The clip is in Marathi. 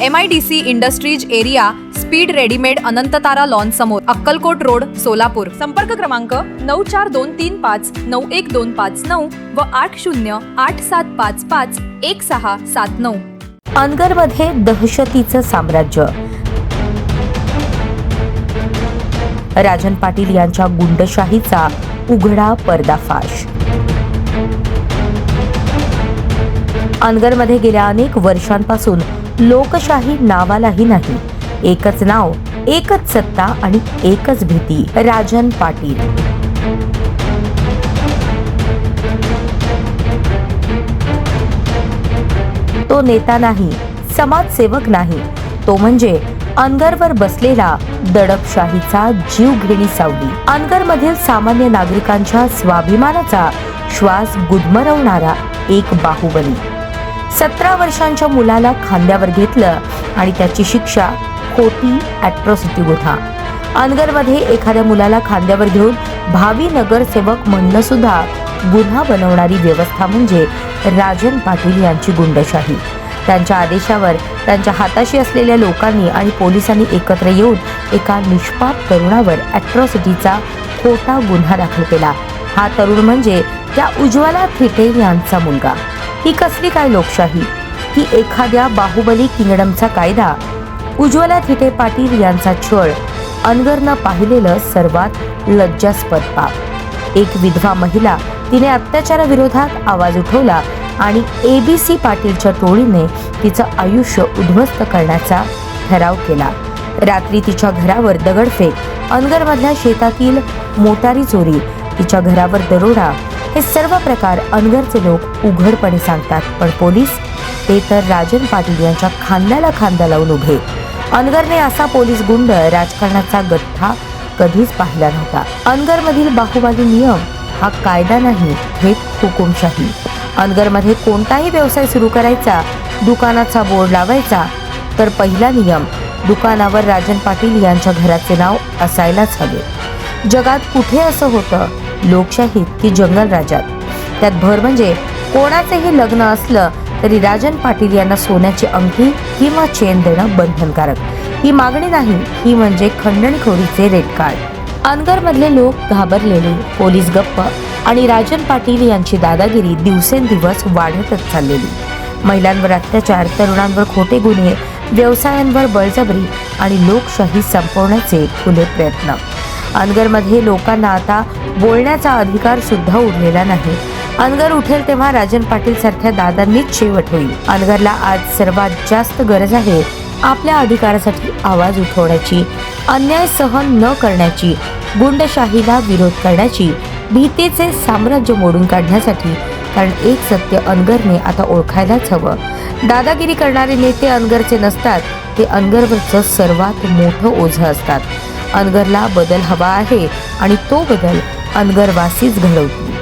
M I D C industries area speed readymade Anantatara lawn समोर अक्कलकोट रोड सोलापूर. संपर्क क्रमांक नऊ चार दोन तीन पाच नऊ एक दोन पाच नऊ व आठ शून्य आठ सात पाच पाच एक सहा सात नऊ. अनगरमध्ये दहशतीचं साम्राज्य. राजन पाटील यांच्या गुंडशाहीचा उघडा पर्दाफाश. अनगरमध्ये गेल्या अनेक वर्षांपासून लोकशाही नावालाही नाही. एकच नाव एकच सत्ता आणि एकच भीती. राजन पाटील. तो नेता नाही समाजसेवक नाही. तो म्हणजे अनगरवर बसलेला दडपशाहीचा जीव घेणी सावली. अनगरमधील सामान्य नागरिकांच्या स्वाभिमानाचा श्वास गुदमरवणारा एक बाहुबली. सतरा वर्षांच्या मुलाला खांद्यावर घेतलं आणि त्याची शिक्षा खोटी ॲट्रॉसिटी गुन्हा अनगरमध्ये एखाद्या मुलाला खांद्यावर घेऊन भावी नगरसेवक म्हणणं सुद्धा गुन्हा बनवणारी व्यवस्था म्हणजे राजन पाटील यांची गुंडशाही. त्यांच्या आदेशावर त्यांच्या हाताशी असलेल्या लोकांनी आणि पोलिसांनी एकत्र येऊन एका निष्पाप तरुणावर ॲट्रॉसिटीचा खोटा गुन्हा दाखल केला. हा तरुण म्हणजे त्या उज्ज्वला थिटे यांचा मुलगा. ही कसली काय लोकशाही? ही एखाद्या बाहुबली किंगडमचा कायदा? उज्ज्वला थिटे पाटील यांचा छळ? अनगरनं पाहिलेलं सर्वात लज्जास्पद पाप. एक विधवा महिला तिने अत्याचाराविरोधात आवाज उठवला आणि ए बी सी पाटीलच्या टोळीने तिचं आयुष्य उद्ध्वस्त करण्याचा ठराव केला. रात्री तिच्या घरावर दगडफेक अनगरमधल्या शेतातील मोटारी चोरी तिच्या घरावर दरोडा हे सर्व प्रकार अनगरचे लोक उघडपणे सांगतात. पण पोलीस ते तर राजन पाटील यांच्या खांद्याला खांदा लावून उभे. अनगरने असा पोलीस गुंड राजकारणाचा गठ्ठा कधीच पाहिला नव्हता. अनगरमधील बाहुबली नियम हा कायदा नाही हे हुकुमशाही. अनगरमध्ये कोणताही व्यवसाय सुरू करायचा दुकानाचा बोर्ड लावायचा तर पहिला नियम दुकानावर राजन पाटील यांच्या घराचे नाव असायलाच हवे. जगात कुठे असं होतं? लोकशाहीत की जंगल राज्यात त्यात भर म्हणजे कोणाचेही लग्न असलं तरी राजन पाटील यांना सोन्याची अंगठी किंवा चेन देणं बंधनकारक. ही मागणी नाही ही म्हणजे खंडणखोरीचे रेड कार्ड. अनगरमधले लोक घाबरलेले पोलीस गप्प आणि राजन पाटील यांची दादागिरी दिवसेंदिवस वाढतच चाललेली. महिलांवर अत्याचार तरुणांवर खोटे गुन्हे व्यवसायांवर बळजबरी आणि लोकशाही संपवण्याचे खुले प्रयत्न. अनगरमध्ये लोकांना आता बोलण्याचा अधिकार सुद्धा उरलेला नाही. अनगर उठेल तेव्हा राजन पाटील सारख्या दादांनीच शेवट होईल. अनगरला आज सर्वात जास्त गरज आहे आपल्या अधिकारासाठी आवाज उठवण्याची अन्याय सहन न करण्याची गुंडशाहीला विरोध करण्याची भीतीचे साम्राज्य मोडून काढण्यासाठी कारण एक सत्य अनगरने आता ओळखायलाच हवं. दादागिरी करणारे नेते अनगरचे नसतात ते अनगरवरचं सर्वात मोठं ओझं असतात. अनगरला बदल हवा आहे आणि तो बदल अनगरवासीच घडवतील